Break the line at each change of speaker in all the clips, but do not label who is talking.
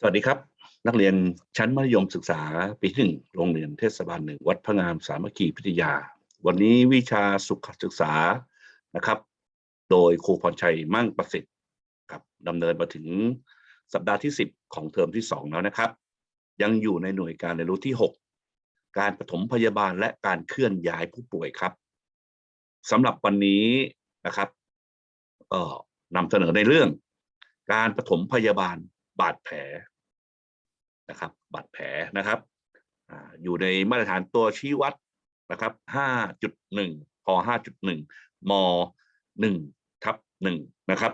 สวัสดีครับ นักเรียนชั้นมัธยมศึกษาปีที่หนึ่งโรงเรียนเทศบาลหนึ่งวัดพระงามสามัคคีพิทยา วันนี้วิชาสุขศึกษานะครับ โดยครูพรชัยมั่งประสิทธิ์ครับดำเนินมาถึงสัปดาห์ที่ 10 ของเทอมที่ 2 แล้วนะครับ ยังอยู่ในหน่วยการเรียนรู้ที่ 6 การปฐมพยาบาลและการเคลื่อนย้ายผู้ป่วยครับสำหรับวันนี้นะครับเอ่อนำเสนอในเรื่อง การปฐมพยาบาลบาดแผล นะครับบาดแผลนะครับออยู่ในมาตรฐานตัวชี้วัดนะครับ 5.1พ5.1 ม 1 ทับ 1 นะครับ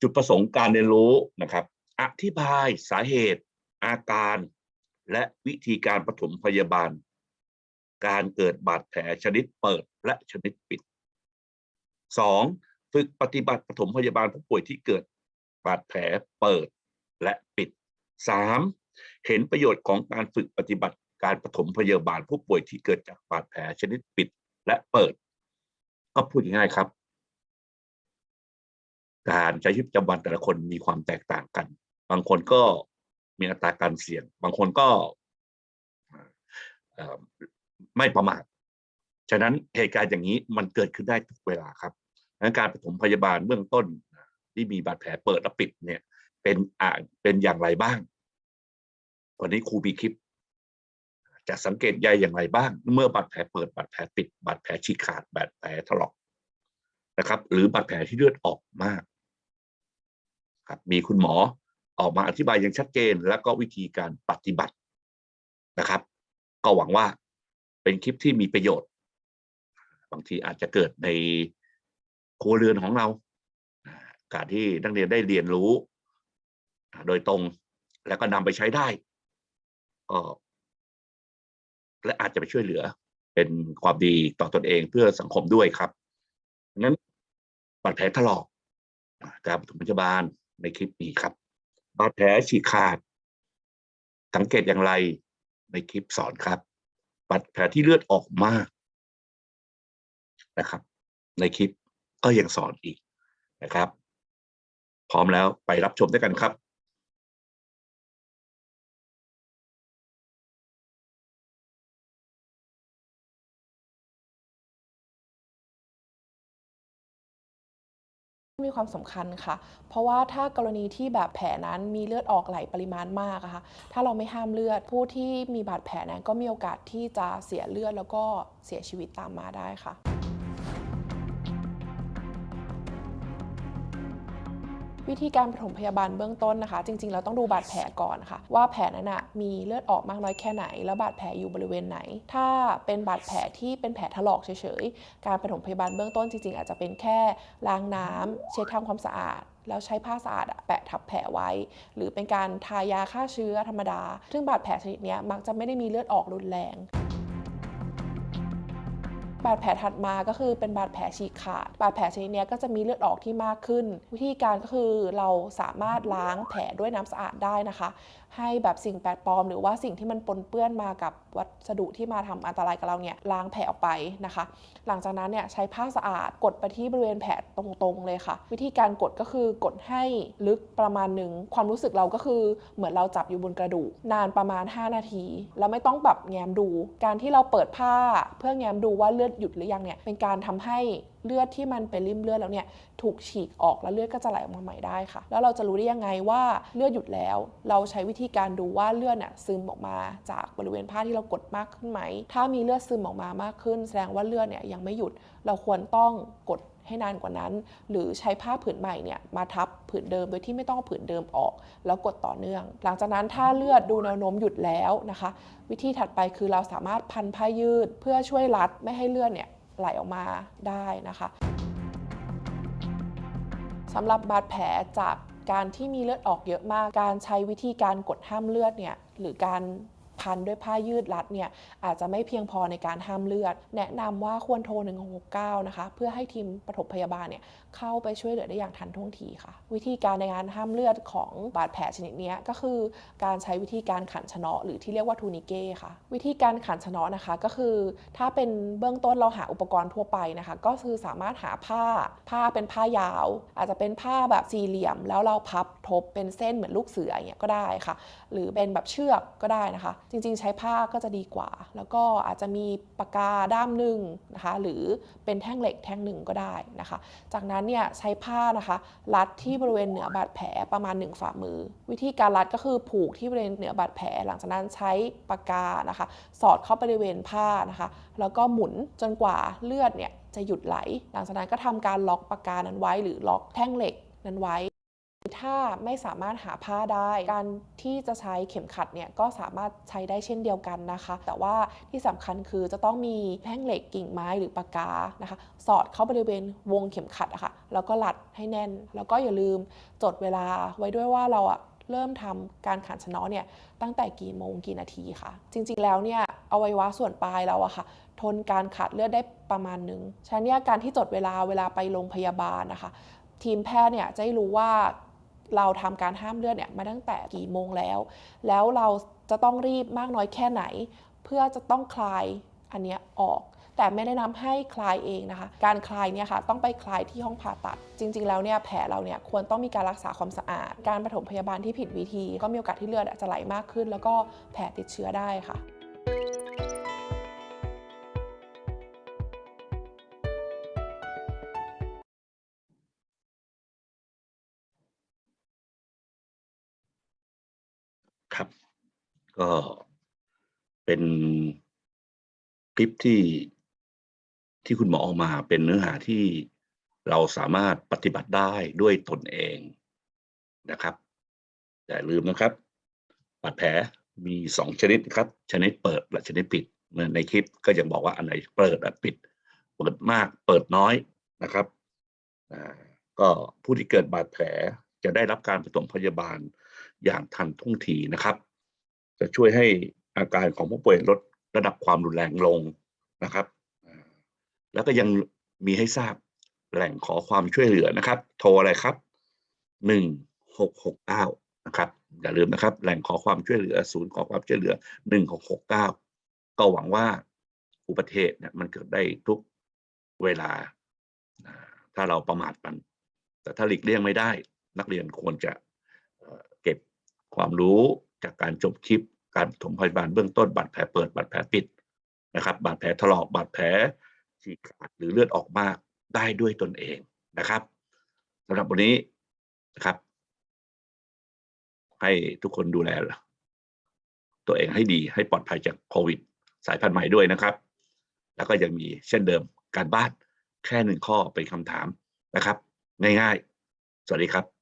จุดประสงค์การเรียนรู้นะครับ อธิบายสาเหตุอาการ และวิธีการปฐมพยาบาล การเกิดบาดแผลชนิดเปิดและชนิดปิด 2. ฝึกปฏิบัติปฐมพยาบาลผู้ป่วยที่เกิดบาดแผลเปิดและปิด 3. เห็นประโยชน์ของการฝึกปฏิบัติการปฐมพยาบาลผู้ป่วยที่เกิดจากบาดแผลชนิดปิดและเปิด ก็พูดง่ายๆครับ การใช้ชีวิตประจำวันแต่ละคนมีความแตกต่างกัน บางคนก็มีอัตราการเสี่ยง บางคนก็ไม่ประมาทฉะนั้นเหตุการณ์อย่างนี้มันเกิดขึ้นได้ทุกเวลาครับดังการปฐมพยาบาลเบื้องต้นที่มีบาดแผลเปิดและปิดเนี่ย เป็นอ่าเป็นอย่างไรบ้าง วันนี้ครูมีคลิป จะสังเกตใยอย่างไรบ้าง เมื่อบาดแผลเปิดบาดแผลปิดบาดแผลฉีกขาดบาดแผลถลอกนะครับ หรือบาดแผลที่เลือดออกมากครับมีคุณหมอออกมาอธิบายอย่างชัดเจน แล้วก็วิธีการปฏิบัตินะครับ ก็หวังว่าเป็นคลิปที่มีประโยชน์ บางทีอาจจะเกิดในครัวเรือนของเรา การที่นักเรียนได้เรียนรู้ โดยตรงแล้วก็นำไปใช้ได้ ก็และอาจจะไปช่วยเหลือ เป็นความดีต่อตอนเองเพื่อสังคมด้วยครับงั้นบาดแผลถลอกการปฐมพยาบาลในคลิปนี้ครับบาดแผลฉีกขาด สังเกตอย่างไรในคลิปสอนครับบาดแผลที่เลือดออกมากนะครับ ในคลิปก็ยังสอนอีกนะครับ พร้อมแล้วไปรับชมด้วยกันครับ
มีความสำคัญค่ะ เพราะว่าถ้ากรณีที่แบบแผลนั้นมีเลือดออกไหลปริมาณมากอะค่ะถ้าเราไม่ห้ามเลือด ผู้ที่มีบาดแผลนั้นก็มีโอกาสที่จะเสียเลือดแล้วก็เสียชีวิตตามมาได้ค่ะ วิธีการปฐมพยาบาลเบื้องต้นนะคะ จริงๆเราต้องดูบาดแผลก่อนค่ะ ว่าแผลนั้นนะมีเลือดออกมากน้อยแค่ไหน แล้วบาดแผลอยู่บริเวณไหน ถ้าเป็นบาดแผลที่เป็นแผลถลอกเฉยๆ การปฐมพยาบาลเบื้องต้นจริงๆ อาจจะเป็นแค่ล้างน้ำเช็ดทำความสะอาดแล้วใช้ผ้าสะอาดแปะทับแผลไว้ หรือเป็นการทายาฆ่าเชื้อธรรมดา ซึ่งบาดแผลชนิดนี้มักจะไม่ได้มีเลือดออกรุนแรง บาดแผลถัดมาก็คือเป็นบาดแผลฉีกขาด บาดแผลชนิดนี้ก็จะมีเลือดออกที่มากขึ้น วิธีการก็คือเราสามารถล้างแผลด้วยน้ำสะอาดได้นะคะ ให้แบบสิ่งแปลกปลอม หรือว่าสิ่งที่มันปนเปื้อนมากับวัสดุที่มาทำอันตรายกับเราเนี่ยล้างแผลออกไปนะคะ หลังจากนั้นเนี่ยใช้ผ้าสะอาดกดไปที่บริเวณแผลตรงๆเลยค่ะ วิธีการกดก็คือกดให้ลึกประมาณหนึ่งความรู้สึกเราก็คือเหมือนเราจับอยู่บนกระดูกนานประมาณ 5 นาที แล้วไม่ต้องแบบแง้มดู การที่เราเปิดผ้าเพื่อแง้มดูว่าเลือดหยุดหรือยังเนี่ยเป็นการทำให้เลือดที่มันเป็นริ่มเลือดแล้วเนี่ยถูกฉีกออกแล้วเลือดก็จะไหลออกมาใหม่ได้ค่ะ แล้วเราจะรู้ได้ยังไงว่าเลือดหยุดแล้ว เราใช้วิธีการดูว่าเลือดน่ะซึมออกมาจากบริเวณผ้าที่เรากดมากขึ้นไหม ถ้ามีเลือดซึมออกมามากขึ้น แสดงว่าเลือดเนี่ยยังไม่หยุด เราควรต้องกด ให้นานกว่านั้น หรือใช้ผ้าผืนใหม่เนี่ยมาทับผืนเดิมโดยที่ไม่ต้องผืนเดิมออก แล้วกดต่อเนื่อง หลังจากนั้นถ้าเลือดดูแนวโน้มหยุดแล้วนะคะ วิธีถัดไปคือเราสามารถพันผ้ายืดเพื่อช่วยรัดไม่ให้เลือดเนี่ยไหลออกมาได้นะคะสำหรับบาดแผลจากการที่มีเลือดออกเยอะมาก การใช้วิธีการกดห้ามเลือดเนี่ยหรือการ พันด้วยผ้ายืดรัดเนี่ยอาจจะไม่เพียงพอในการห้ามเลือด แนะนำว่าควรโทร 169 นะคะ เพื่อให้ทีมปฐมพยาบาลเนี่ยเข้าไปช่วยเหลือได้อย่างทันท่วงทีค่ะ วิธีการในการห้ามเลือดของบาดแผลชนิดนี้ก็คือการใช้วิธีการขันชนะหรือที่เรียกว่าทูนิเก้ค่ะ วิธีการขันชนะนะคะก็คือ ถ้าเป็นเบื้องต้นเราหาอุปกรณ์ทั่วไปนะคะ ก็คือสามารถหาผ้า ผ้าเป็นผ้ายาว อาจจะเป็นผ้าแบบสี่เหลี่ยม แล้วเราพับทบเป็นเส้นเหมือนลูกเสืออย่างเงี้ยก็ได้ค่ะ หรือเป็นแบบเชือกก็ได้นะคะจริงๆ ใช้ผ้าก็จะดีกว่า แล้วก็อาจจะมีปากกาด้ามหนึ่งนะคะหรือเป็นแท่งเหล็กแท่งหนึ่งก็ได้นะคะ จากนั้นเนี่ยใช้ผ้านะคะรัดที่บริเวณเหนือบาดแผลประมาณ 1 ฝ่ามือ วิธีการรัดก็คือผูกที่บริเวณเหนือบาดแผล หลังจากนั้นใช้ปากกานะคะ สอดเข้าไปบริเวณผ้านะคะ แล้วก็หมุนจนกว่าเลือดเนี่ยจะหยุดไหล หลังจากนั้นก็ทำการล็อกปากกานั้นไว้ หรือล็อกแท่งเหล็กนั้นไว้ ถ้าไม่สามารถหาผ้าได้ การที่จะใช้เข็มขัดเนี่ยก็สามารถใช้ได้เช่นเดียวกันนะคะ แต่ว่าที่สำคัญคือจะต้องมีแท่งเหล็กกิ่งไม้หรือปากกานะคะ สอดเข้าบริเวณวงเข็มขัดอะค่ะแล้วก็รัดให้แน่น แล้วก็อย่าลืมจดเวลาไว้ด้วยว่าเราอะเริ่มทำการขันชะนาะเนี่ยตั้งแต่กี่โมงกี่นาทีค่ะ จริงๆแล้วเนี่ยอวัยวะส่วนปลายเราอะค่ะ ทนการขาดเลือดได้ประมาณนึงฉะนั้นเนี่ยการที่จดเวลาเวลาไปโรงพยาบาลนะคะ ทีมแพทย์เนี่ยจะได้รู้ว่า เราทำการห้ามเลือดเนี่ยมาตั้งแต่กี่โมงแล้ว แล้วเราจะต้องรีบมากน้อยแค่ไหน เพื่อจะต้องคลายอันเนี้ยออก แต่ไม่แนะนำให้คลายเองนะคะ การคลายเนี่ยค่ะต้องไปคลายที่ห้องผ่าตัด จริง ๆ แล้วเนี่ยแผลเราเนี่ยควรต้องมีการรักษาความสะอาด การปฐมพยาบาลที่ผิดวิธี ก็มีโอกาสที่เลือดจะไหลมากขึ้น แล้วก็แผลติดเชื้อได้ค่ะ
ครับ ก็เป็นคลิปที่ที่คุณหมอออกมาเป็นเนื้อหาที่เราสามารถปฏิบัติได้ด้วยตนเองนะครับ แต่ลืมนะครับบาดแผลมีสองชนิดครับ ชนิดเปิดและชนิดปิดในคลิปก็ยังบอกว่าอันไหนเปิดอันปิด เปิดมากเปิดน้อยนะครับอ่าก็ผู้ที่เกิดบาดแผลจะได้รับการปฐมพยาบาล อย่างทันท่วงทีนะครับ จะช่วยให้อาการของผู้ป่วยลดระดับความรุนแรงลงนะครับ แล้วก็ยังมีให้ทราบแหล่งขอความช่วยเหลือนะครับ โทรอะไรครับหนึ่งหกหกเก้านะครับ อย่าลืมนะครับ แหล่งขอความช่วยเหลือ ศูนย์ขอความช่วยเหลือหนึ่งหกหกเก้าก็หวังว่าอุบัติเหตุเนี่ยมันเกิดได้ทุกเวลา ถ้าเราประมาทมัน แต่ถ้าหลีกเลี่ยงไม่ได้ นักเรียนควรจะ ความรู้จากการจบคลิป การปฐมพยาบาลเบื้องต้นบาดแผลเปิดบาดแผลปิดนะครับ บาดแผลถลอกบาดแผลฉีกขาดหรือเลือดออกมากได้ด้วยตนเองนะครับสำหรับวันนี้นะครับ ให้ทุกคนดูแลตัวเองให้ดีให้ปลอดภัยจากโควิด สายพันธุ์ใหม่ด้วยนะครับ แล้วก็ยังมีเช่นเดิมการบ้านแค่หนึ่งข้อเป็นคำถามนะครับ ง่ายๆ สวัสดีครับ